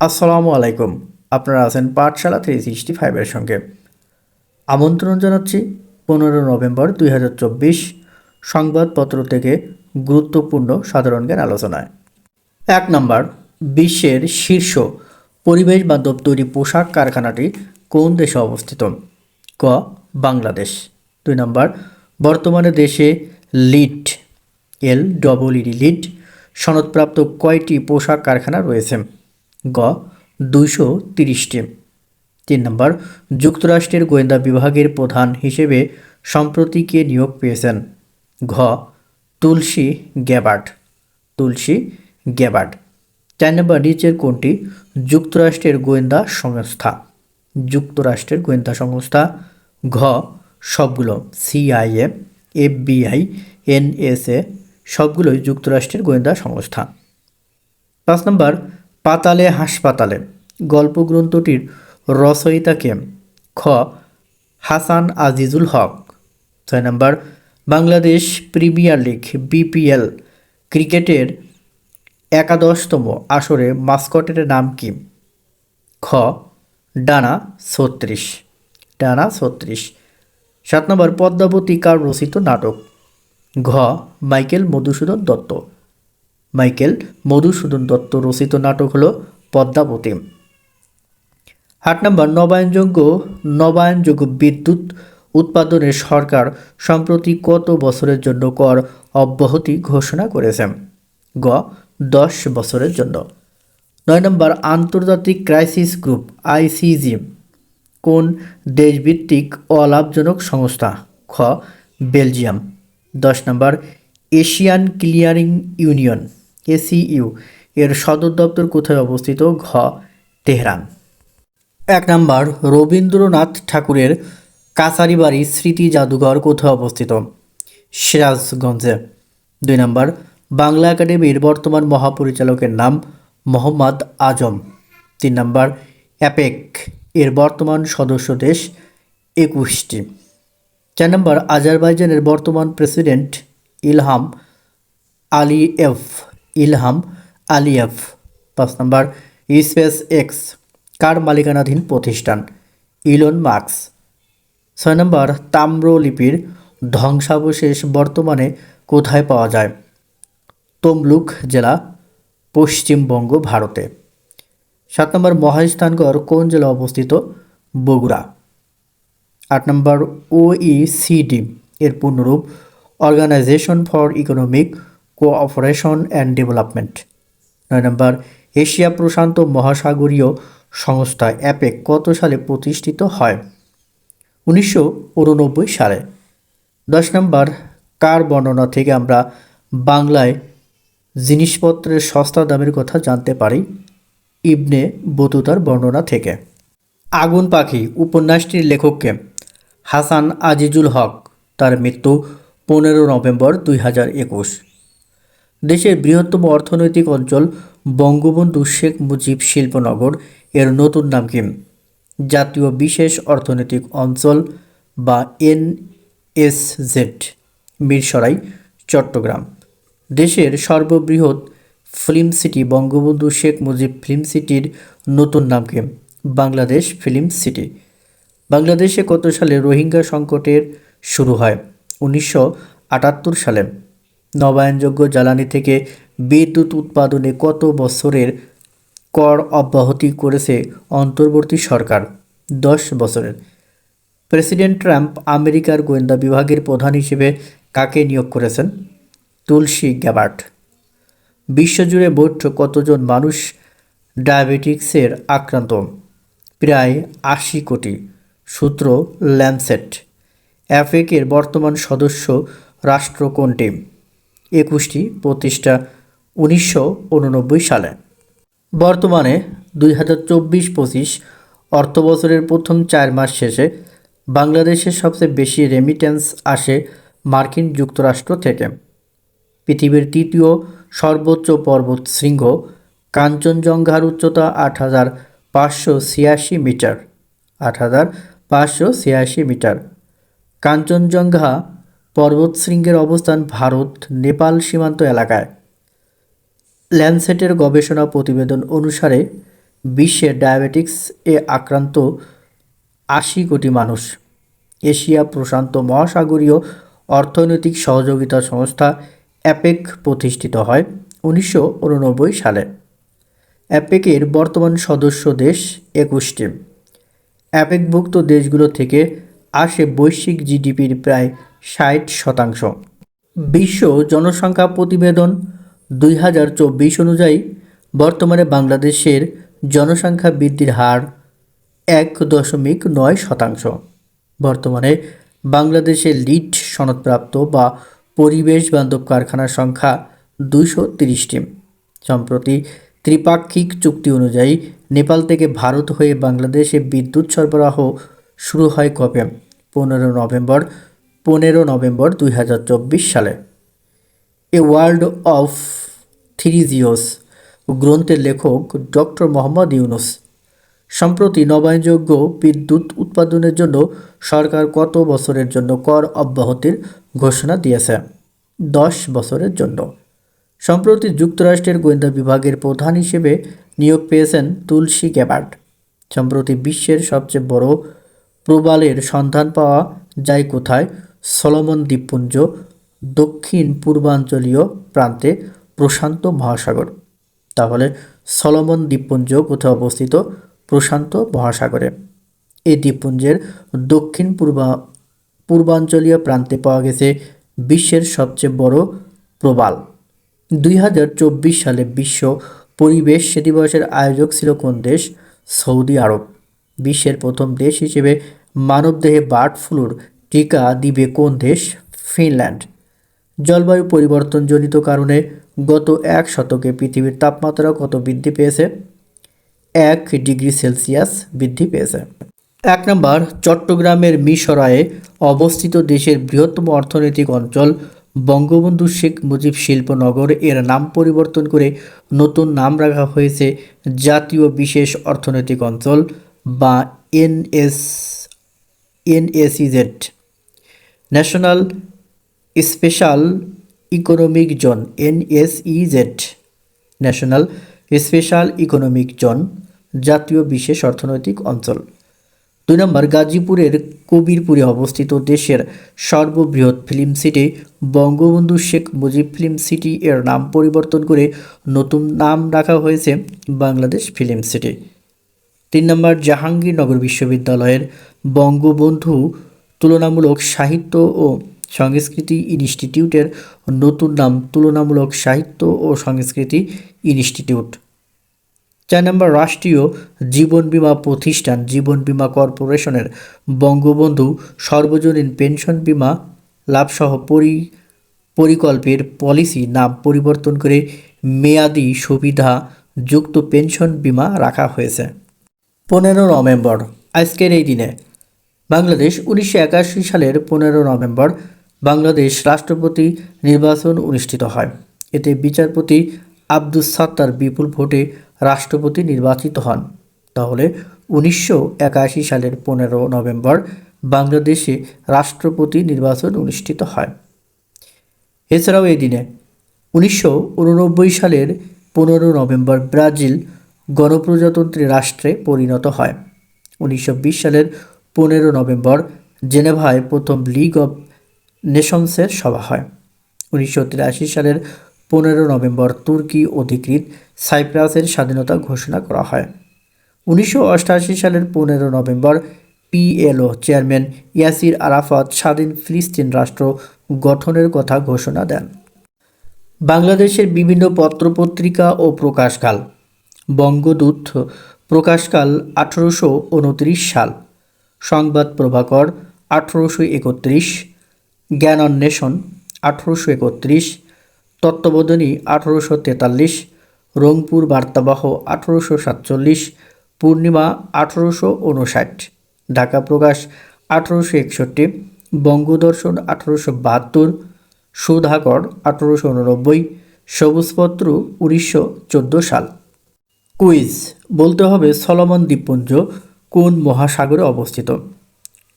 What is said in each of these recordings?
আসসালামু আলাইকুম। আপনারা আছেন পাঠশালা থ্রি সিক্সটি ফাইভের সঙ্গে। আমন্ত্রণ জানাচ্ছি পনেরো নভেম্বর দুই হাজার চব্বিশ সংবাদপত্র থেকে গুরুত্বপূর্ণ সাধারণ জ্ঞান আলোচনায়। এক নম্বর, বিশ্বের শীর্ষ পরিবেশ বান্ধব তৈরি পোশাক কারখানাটি কোন দেশে অবস্থিত? ক, বাংলাদেশ। দুই নম্বর, বর্তমানে দেশে LEED, L double E D, সনদপ্রাপ্ত কয়টি পোশাক কারখানা রয়েছে? গ, দুইশো তিরিশটি। তিন নম্বর, যুক্তরাষ্ট্রের গোয়েন্দা বিভাগের প্রধান হিসেবে সম্প্রতি কে নিয়োগ পেয়েছেন। ঘ, তুলসী গ্যাবার্ড তুলসী গ্যাবার্ড চার নম্বর, নিচের কোনটি? যুক্তরাষ্ট্রের গোয়েন্দা সংস্থা। যুক্তরাষ্ট্রের গোয়েন্দা সংস্থা। ঘ, সবগুলো সিআইএ এফবিআই এনএসএ সবগুলোই যুক্তরাষ্ট্রের গোয়েন্দা সংস্থা। পাঁচ নম্বর পাতালে হাসপাতালে। গল্পগ্রন্থটির রচয়িতাকে খ. হাসান আজিজুল হক। ছয় নম্বর, বাংলাদেশ প্রিমিয়ার লিগ বিপিএল ক্রিকেটের একাদশতম আসরে মাস্কটের নাম কি? খ, ডানা ছত্রিশ। ডানা ছত্রিশ। সাত নম্বর, পদ্মাবতী কার রচিত নাটক? ঘ, মাইকেল মধুসূদন দত্ত। মাইকেল মধুসূদন দত্ত রচিত নাটক হলো পদ্মাবতী। আট নম্বর নবায়নযোগ্য নবায়নযোগ্য বিদ্যুৎ উৎপাদনে সরকার সম্প্রতি কত বছরের জন্য কর অব্যাহতি ঘোষণা করেছে? গ, দশ বছরের জন্য। নয় নম্বর, আন্তর্জাতিক ক্রাইসিস গ্রুপ, আইসিজি, কোন দেশভিত্তিক অলাভজনক সংস্থা? খ, বেলজিয়াম। দশ নম্বর, এশিয়ান ক্লিয়ারিং ইউনিয়ন। এসিইউ এর সদর দপ্তর কোথায় অবস্থিত? ঘ. তেহরান। এক নম্বর, রবীন্দ্রনাথ ঠাকুরের কাছারিবাড়ি স্মৃতি জাদুঘর কোথায় অবস্থিত? সিরাজগঞ্জে। দুই নম্বর, বাংলা একাডেমির বর্তমান মহাপরিচালকের নাম মোহাম্মদ আজম। তিন নম্বর, অ্যাপেক এর বর্তমান সদস্য দেশ একুশটি। চার নম্বর, আজারবাইজানের বর্তমান president Ilham Aliyev Ilham Aliyev পাঁচ নম্বর স্পেস এক্স, কার মালিকানাধীন প্রতিষ্ঠান? Elon Musk. ছয় নম্বর, তাম্রলিপির ধ্বংসাবশেষ বর্তমানে কোথায় পাওয়া যায়? তমলুক জেলা, পশ্চিমবঙ্গ, ভারতে। সাত নম্বর, মহাস্থানগড় কোন জেলা অবস্থিত? বগুড়া। আট নম্বর, ওইসিডি, এর পূর্ণরূপ organisation for economic cooperation and development নয় নম্বর, এশিয়া প্রশান্ত মহাসাগরীয় সংস্থা অ্যাপেক কত সালে প্রতিষ্ঠিত হয়? উনিশশো উননব্বই সালে। দশ নম্বর, কার বর্ণনা থেকে আমরা বাংলায় জিনিসপত্রের সস্তা দামের কথা জানতে পারি? ইবনে বতুতার বর্ণনা থেকে। আগুন পাখি, উপন্যাসটির লেখককে হাসান আজিজুল হক, তার মৃত্যু পনেরো নভেম্বর দুই হাজার একুশ। দেশের বৃহত্তম অর্থনৈতিক অঞ্চল বঙ্গবন্ধু শেখ মুজিব শিল্পনগর, এর নতুন নাম কি? জাতীয় বিশেষ অর্থনৈতিক অঞ্চল বা এনএসজেড মিরসরাই, চট্টগ্রাম। দেশের সর্ববৃহৎ film city, Bangabandhu Sheikh Mujib film সিটির নতুন নাম কি? Bangladesh film city. বাংলাদেশে কত সালে রোহিঙ্গা সংকটের শুরু হয়? উনিশশো আটাত্তর সালে। নবায়নযোগ্য জ্বালানি থেকে বিদ্যুৎ উৎপাদনে কত বছরের কর অব্যাহতি করেছে অন্তর্বর্তী সরকার? দশ বছরের। প্রেসিডেন্ট ট্রাম্প আমেরিকার গোয়েন্দা বিভাগের প্রধান হিসেবে কাকে নিয়োগ করেছেন? তুলসী গ্যাবার্ট বিশ্বজুড়ে মোট কতজন মানুষ ডায়াবেটিক্সের আক্রান্ত? প্রায় আশি কোটি, সূত্র ল্যান্সেট অ্যাফেকের বর্তমান সদস্য রাষ্ট্র কোনটি? একুশটি প্রতিষ্ঠা উনিশশো উননব্বই সালে। বর্তমানে দুই হাজার চব্বিশ পঁচিশ অর্থবছরের প্রথম চার মাস শেষে বাংলাদেশের সবচেয়ে বেশি রেমিটেন্স আসে মার্কিন যুক্তরাষ্ট্র থেকে। পৃথিবীর তৃতীয় সর্বোচ্চ পর্বত শৃঙ্গ কাঞ্চনজঙ্ঘার উচ্চতা আট হাজার পাঁচশো ছিয়াশি মিটার, আট হাজার পাঁচশো ছিয়াশি মিটার। কাঞ্চনজঙ্ঘা পর্বতশৃঙ্গের অবস্থান ভারত, নেপাল সীমান্ত এলাকায়। ল্যান্ডসেটের গবেষণা প্রতিবেদন অনুসারে, বিশ্বে ডায়াবেটিক্স এ আক্রান্ত আশি কোটি মানুষ। এশিয়া প্রশান্ত মহাসাগরীয় অর্থনৈতিক সহযোগিতা সংস্থা অ্যাপেক প্রতিষ্ঠিত হয় উনিশশো উননব্বই সালে। অ্যাপেকের বর্তমান সদস্য দেশ একুশটি। অ্যাপেকভুক্ত দেশগুলো থেকে আসে বৈশ্বিক জিডিপির প্রায় ষাট শতাংশ। বিশ্ব জনসংখ্যা প্রতিবেদন দুই হাজার চব্বিশ অনুযায়ী বর্তমানে বাংলাদেশের জনসংখ্যা বৃদ্ধির হার এক দশমিক নয় শতাংশ। বর্তমানে বাংলাদেশে লিড সনদপ্রাপ্ত বা পরিবেশ বান্ধব কারখানার সংখ্যা দুইশো তিরিশটি। সম্প্রতি ত্রিপাক্ষিক চুক্তি অনুযায়ী নেপাল থেকে ভারত হয়ে বাংলাদেশে বিদ্যুৎ সরবরাহ শুরু হয় কবে? পনেরো নভেম্বর পনেরো নভেম্বর দুই হাজার চব্বিশ সালে। এ ওয়ার্ল্ড অফ থ্রি জিওস গ্রন্থের লেখক ডক্টর মোহাম্মদ ইউনুস। সম্প্রতি নবায়নযোগ্য বিদ্যুৎ উৎপাদনের জন্য সরকার কত বছরের জন্য কর অব্যাহতির ঘোষণা দিয়েছে? দশ বছরের জন্য। সম্প্রতি যুক্তরাষ্ট্রের গোয়েন্দা বিভাগের প্রধান হিসেবে নিয়োগ পেয়েছেন তুলসী গ্যাবার্ড সম্প্রতি বিশ্বের সবচেয়ে বড় প্রবালের সন্ধান পাওয়া যায় কোথায়? সলোমন দ্বীপপুঞ্জ, দক্ষিণ পূর্বাঞ্চলীয় প্রান্তে প্রশান্ত মহাসাগর। তাহলে সলোমন দ্বীপপুঞ্জ কোথায় অবস্থিত? প্রশান্ত মহাসাগরে। এই দ্বীপপুঞ্জের দক্ষিণ পূর্বা, পূর্বাঞ্চলীয় প্রান্তে পাওয়া গেছে বিশ্বের সবচেয়ে বড় প্রবাল। দুই হাজার চব্বিশ সালে বিশ্ব পরিবেশ দিবসের আয়োজক ছিল কোন দেশ? Saudi Arab. বিশ্বের প্রথম দেশ হিসেবে মানবদেহে বার্ড ফ্লুর টিকা দিবে কোন দেশ? ফিনল্যান্ড। জলবায়ু পরিবর্তনজনিত কারণে গত এক শতকে পৃথিবীর তাপমাত্রা কত বৃদ্ধি পেয়েছে? এক ডিগ্রি সেলসিয়াস বৃদ্ধি পেয়েছে। এক নম্বর, চট্টগ্রামের মিশরায়ে অবস্থিত দেশের বৃহত্তম অর্থনৈতিক অঞ্চল বঙ্গবন্ধু শেখ মুজিব শিল্পনগর এর নাম পরিবর্তন করে নতুন নাম রাখা হয়েছে জাতীয় বিশেষ অর্থনৈতিক অঞ্চল বা NS NSEZ national special economic zone NSEZ national special economic zone জাতীয় বিশেষ অর্থনৈতিক অঞ্চল। দুই নম্বর, গাজীপুরের কবিরপুরে অবস্থিত দেশের সর্ববৃহৎ film city, Bangabandhu Sheikh Mujib film city এর নাম পরিবর্তন করে নতুন নাম রাখা হয়েছে বাংলাদেশ ফিল্ম সিটি। তিন নম্বর, জাহাঙ্গীরনগর বিশ্ববিদ্যালয়ের বঙ্গবন্ধু তুলনামূলক সাহিত্য ও সংস্কৃতি ইনস্টিটিউটের নতুন নাম তুলনামূলক সাহিত্য ও সংস্কৃতি ইনস্টিটিউট। চার নম্বর রাষ্ট্রীয় জীবন বীমা প্রতিষ্ঠান জীবন বীমা কর্পোরেশনের বঙ্গবন্ধু সর্বজনীন পেনশন বীমা লাভসহ পরি, পরিকল্পের পলিসি নাম পরিবর্তন করে মেয়াদি সুবিধা যুক্ত পেনশন বীমা রাখা হয়েছে। পনেরো নভেম্বর, আজকের এই দিনে বাংলাদেশ উনিশশো একাশি সালের পনেরো নভেম্বর বাংলাদেশ রাষ্ট্রপতি নির্বাচন অনুষ্ঠিত হয়। এতে বিচারপতি আব্দুস সাত্তার বিপুল ভোটে রাষ্ট্রপতি নির্বাচিত হন। তাহলে উনিশশো একাশি সালের পনেরো নভেম্বর বাংলাদেশে রাষ্ট্রপতি নির্বাচন অনুষ্ঠিত হয়। এছাড়াও এই দিনে উনিশশো উননব্বই সালের পনেরো নভেম্বর ব্রাজিল গণপ্রজাতন্ত্রী রাষ্ট্রে পরিণত হয়। উনিশশো বিশ সালের পনেরো নভেম্বর জেনেভায় প্রথম লিগ অব নেশনসের সভা হয়। উনিশশো তিরাশি সালের পনেরো নভেম্বর তুর্কি অধিকৃত সাইপ্রাসের স্বাধীনতা ঘোষণা করা হয়। উনিশশো সালের পনেরো November PLO chairman Yasser Arafat স্বাধীন ফিলিস্তিন রাষ্ট্র গঠনের কথা ঘোষণা দেন। বাংলাদেশের বিভিন্ন পত্রপত্রিকা ও প্রকাশকাল। বঙ্গদূত প্রকাশকাল আঠেরোশো উনত্রিশ সাল। সংবাদ প্রভাকর আঠারোশো একত্রিশ, জ্ঞান অন্বেষণ আঠারোশো একত্রিশ, তত্ত্ববোধনী আঠারোশো তেতাল্লিশ, রংপুর বার্তাবাহ আঠারোশো সাতচল্লিশ, পূর্ণিমা আঠারোশো উনষাট ঢাকা প্রকাশ আঠারোশো একষট্টি, বঙ্গদর্শন আঠারোশো বাহাত্তর, সুধাকর আঠারোশো উননব্বই, সবুজপত্র উনিশশো চোদ্দ সাল। কুইজ, বলতে হবে সলমন দ্বীপপুঞ্জ কোন মহাসাগরে অবস্থিত?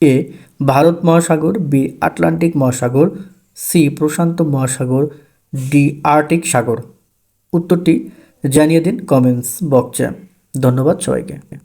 এ, ভারত মহাসাগর, বি, আটলান্টিক মহাসাগর, সি, প্রশান্ত মহাসাগর, ডি, আর্টিক সাগর। উত্তরটি জানিয়ে দিন কমেন্টস বক্সে। ধন্যবাদ সবাইকে।